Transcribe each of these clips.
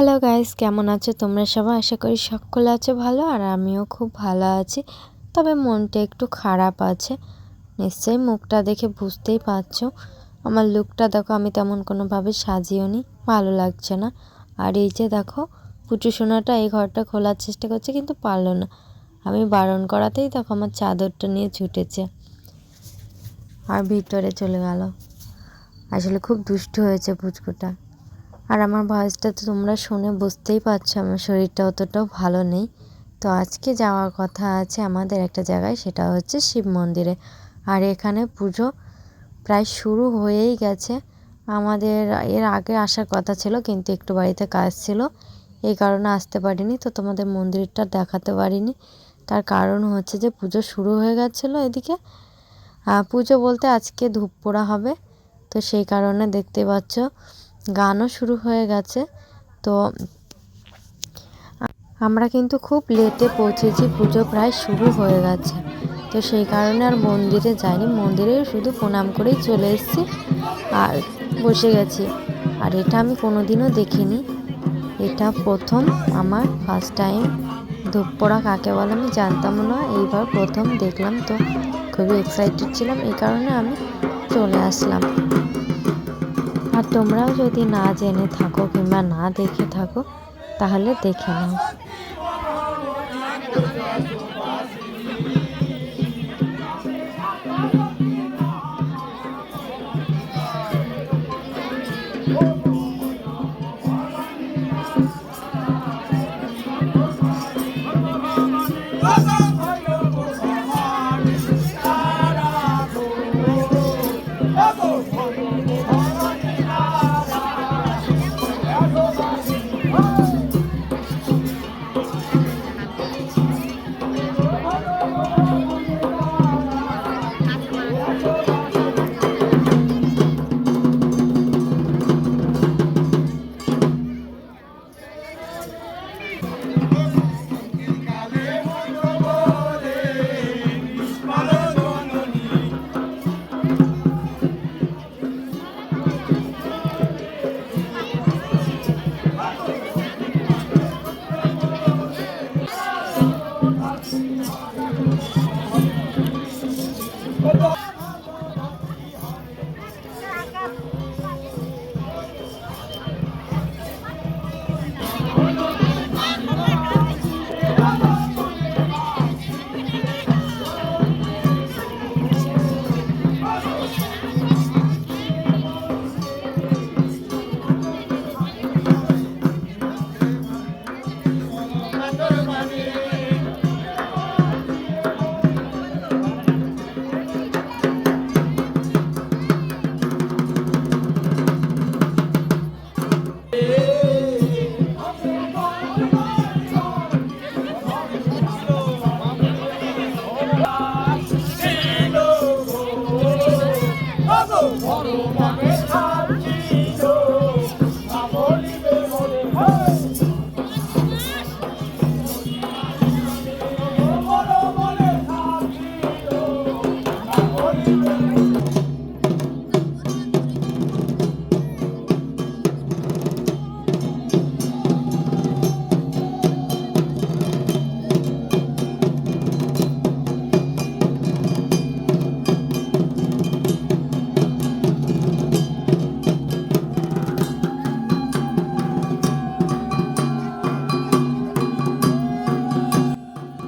Hello guys কেমন আছো? তোমরা সবাই? আশা করি সকলে আছো ভালো আর আমিও খুব ভালো আছি। তবে মনটা একটু খারাপ আছে। নিশ্চয়ই মুখটা দেখে বুঝতেই পারছ। আমার লুকটা দেখো, আমি তেমন কোনোভাবে সাজিও নি। ভালো লাগছে না। আর এই যে দেখো, পুচু সোনাটা এই ঘরটা খোলার চেষ্টা করছে, কিন্তু পারল না। আমি বারণ করাতেই দেখো, আমার চাদরটা নিয়ে ছুটেছে। আর ভিতরে চলে গেল। আসলে খুব দুষ্ট হয়েছে পুচকুটা। আর আমার ভয়েসটা তো তোমরা শুনে বুঝতেই পারছ, আমার শরীরটা অতটাও ভালো নেই। তো আজকে যাওয়ার কথা আছে আমাদের একটা জায়গায়, সেটা হচ্ছে শিব মন্দিরে। আর এখানে পুজো প্রায় শুরু হয়েই গেছে। আমাদের এর আগে আসার কথা ছিল, কিন্তু একটু বাড়িতে কাজ ছিল। এই কারণে আসতে পারিনি, তো তোমাদের মন্দিরটা দেখাতে পারিনি। তার কারণ হচ্ছে যে পুজো শুরু হয়ে গেছিল এদিকে। পুজো বলতে আজকে ধূপ পোড়া হবে, তো সেই কারণে দেখতে পাচ্ছ। গানও শুরু হয়ে গেছে। তো আমরা কিন্তু খুব লেটে পৌঁছেছি, পুজো প্রায় শুরু হয়ে গেছে। তো সেই কারণে আর মন্দিরে যাইনি, মন্দিরে শুধু প্রণাম করেই চলে এসেছি আর বসে গেছি। আর এটা আমি কোনোদিনও দেখিনি। এটা প্রথম, আমার ফার্স্ট টাইম ধূপ পড়া কাকে বলে আমি জানতাম না, এইবার প্রথম দেখলাম তো। খুবই এক্সাইটেড ছিলাম, এই কারণে আমি চলে আসলাম। আর তোমরাও যদি না জেনে থাকো কিংবা না দেখে থাকো তাহলে দেখে নাও।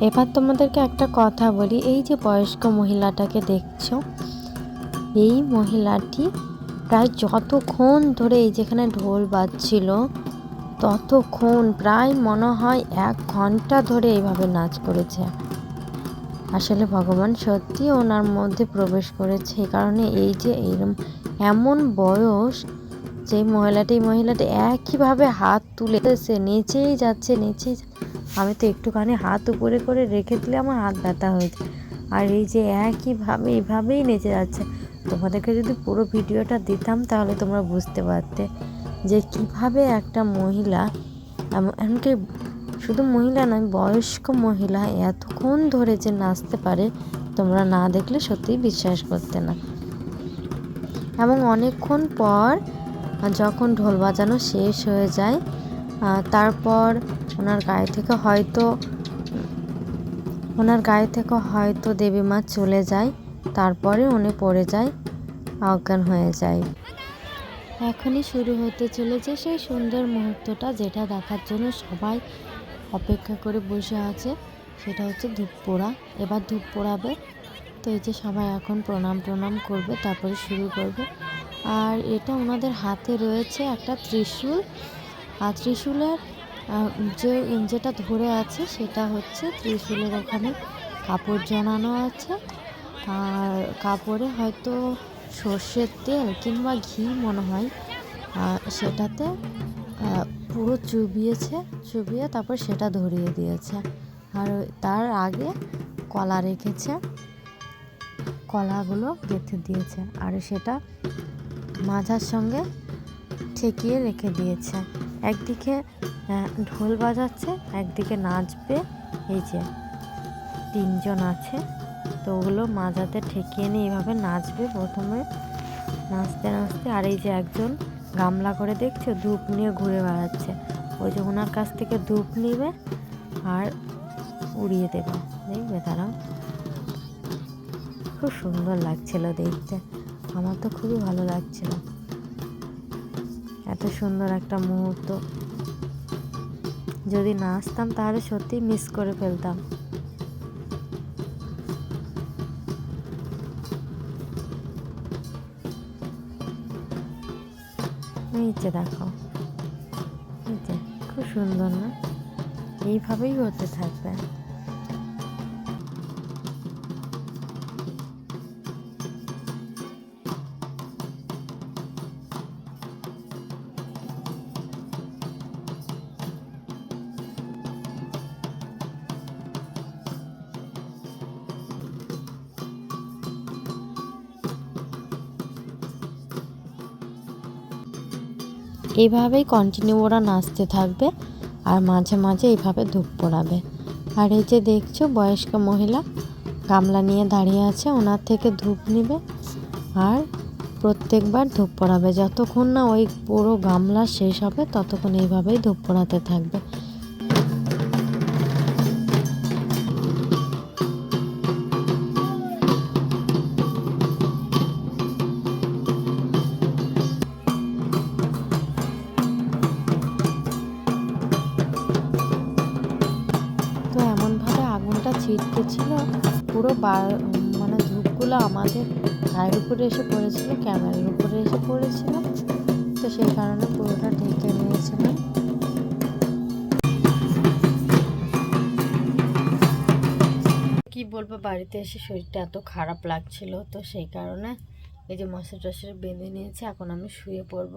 এবার তোমাদেরকে একটা কথা বলি, এই যে বয়স্ক মহিলাটাকে দেখছ, এই মহিলাটি প্রায় যতক্ষণ ধরে এই যেখানে ঢোল বাজছিল, ততক্ষণ প্রায় মনে হয় এক ঘণ্টা ধরে এইভাবে নাচ করেছে। আসলে ভগবান সত্যি ওনার মধ্যে প্রবেশ করেছে, এই কারণে এই যে এইরকম এমন বয়স, যে মহিলাটি মহিলাটি একইভাবে হাত তুলে সে নেচেই যাচ্ছে, নেচেই আমি তো একটুখানি হাত উপরে করে রেখে দিলে আমার হাত ব্যথা হয়েছে আর এই যে একইভাবে এইভাবেই নেচে যাচ্ছে। তোমাদেরকে যদি পুরো ভিডিওটা দিতাম তাহলে তোমরা বুঝতে পারতে যে কীভাবে একটা মহিলা এমনকি শুধু মহিলা নয় বয়স্ক মহিলা এতক্ষণ ধরে যে নাচতে পারে, তোমরা না দেখলে সত্যিই বিশ্বাস করতে না। এবং অনেকক্ষণ পর যখন ঢোল বাজানো শেষ হয়ে যায় তারপর ওনার গায়ে থেকে হয়তো, ওনার গায়ে থেকে হয়তো দেবী মা চলে যায়, তারপরে উনি পড়ে যায়, অজ্ঞান হয়ে যায়। এখনই শুরু হতে চলেছে সেই সুন্দর মুহূর্তটা যেটা দেখার জন্য সবাই অপেক্ষা করে বসে আছে, সেটা হচ্ছে ধূপ পোড়া এবার ধূপ পোড়াবে তো এই যে সবাই এখন প্রণাম প্রণাম করবে, তারপরে শুরু করবে। আর এটা ওনাদের হাতে রয়েছে একটা ত্রিশূল। আর ত্রিশূলের যে যেটা ধরে আছে সেটা হচ্ছে ত্রিশূলের ওখানে কাপড় জড়ানো আছে। আর কাপড়ে হয়তো সর্ষের তেল কিংবা ঘি মনে হয় সেটাতে পুরো চুবিয়েছে, চুবিয়ে তারপর সেটা ধরিয়ে দিয়েছে। আর তার আগে কলা রেখেছে, কলাগুলো গেঁথে দিয়েছে। আর সেটা মাঝার সঙ্গে ঠেকিয়ে রেখে দিয়েছে। একদিকে ঢোল বাজাচ্ছে, একদিকে নাচবে। এই যে তিনজন আছে, তো ওগুলো মাজাতে ঠেকিয়ে নিয়ে এইভাবে নাচবে প্রথমে। নাচতে নাচতে আর এই যে একজন গামলা করে দেখছ, ধূপ নিয়ে ঘুরে বেড়াচ্ছে। ওই যে ওনার কাছ থেকে ধূপ নিবে আর উড়িয়ে দেবে। দেখবে তারা খুব সুন্দর লাগছিল দেখতে। আমার তো খুবই ভালো লাগছিল। এত সুন্দর একটা মুহূর্ত। যদি না আসতাম তাহলে সত্যি মিস করে ফেলতাম। নিচে দেখো নিচে খুব সুন্দর না? এইভাবেই হতে থাকবে। এইভাবেই কন্টিনিউ ওরা নাচতে থাকবে আর মাঝে মাঝে এইভাবে ধূপ পোড়াবে। আর এই যে দেখছ, বয়স্ক মহিলা গামলা নিয়ে দাঁড়িয়ে আছে, ওনার থেকে ধূপ নেবে আর প্রত্যেকবার ধূপ পোড়াবে। যতক্ষণ না ওই পুরো গামলা শেষ হবে, ততক্ষণ এইভাবেই ধূপ পড়াতে থাকবে। মানে ধূপগুলো আমাদের গায়ের উপরে এসে পড়েছিল, ক্যামেরার উপরে এসে পড়েছিল। তো সেই কারণে পুরোটা ঢেকে নিয়েছিলাম। কি বলব, বাড়িতে এসে শরীরটা এত খারাপ লাগছিল, তো সেই কারণে এই যে মশা টশা বেঁধে নিয়েছে, এখন আমি শুয়ে পড়ব।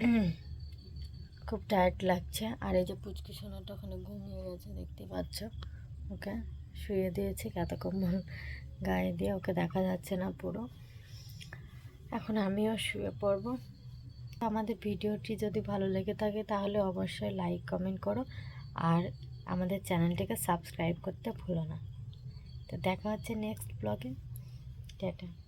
খুব টায়ার্ড লাগছে। আর এই যে পুচকি সোনাটা ওখানে ঘুমিয়ে গেছে, দেখতে পাচ্ছ। ওকে শুয়ে দিয়েছে কাতা কম্বল গায়ে দিয়ে, ওকে দেখা যাচ্ছে না পুরো। এখন আমিও শুয়ে পড়ব। আমাদের ভিডিওটি যদি ভালো লেগে থাকে, তাহলে অবশ্যই লাইক কমেন্ট করো। আর আমাদের চ্যানেলটিকে সাবস্ক্রাইব করতে ভুলো না। তো দেখা হচ্ছে নেক্সট ব্লগে টাটা।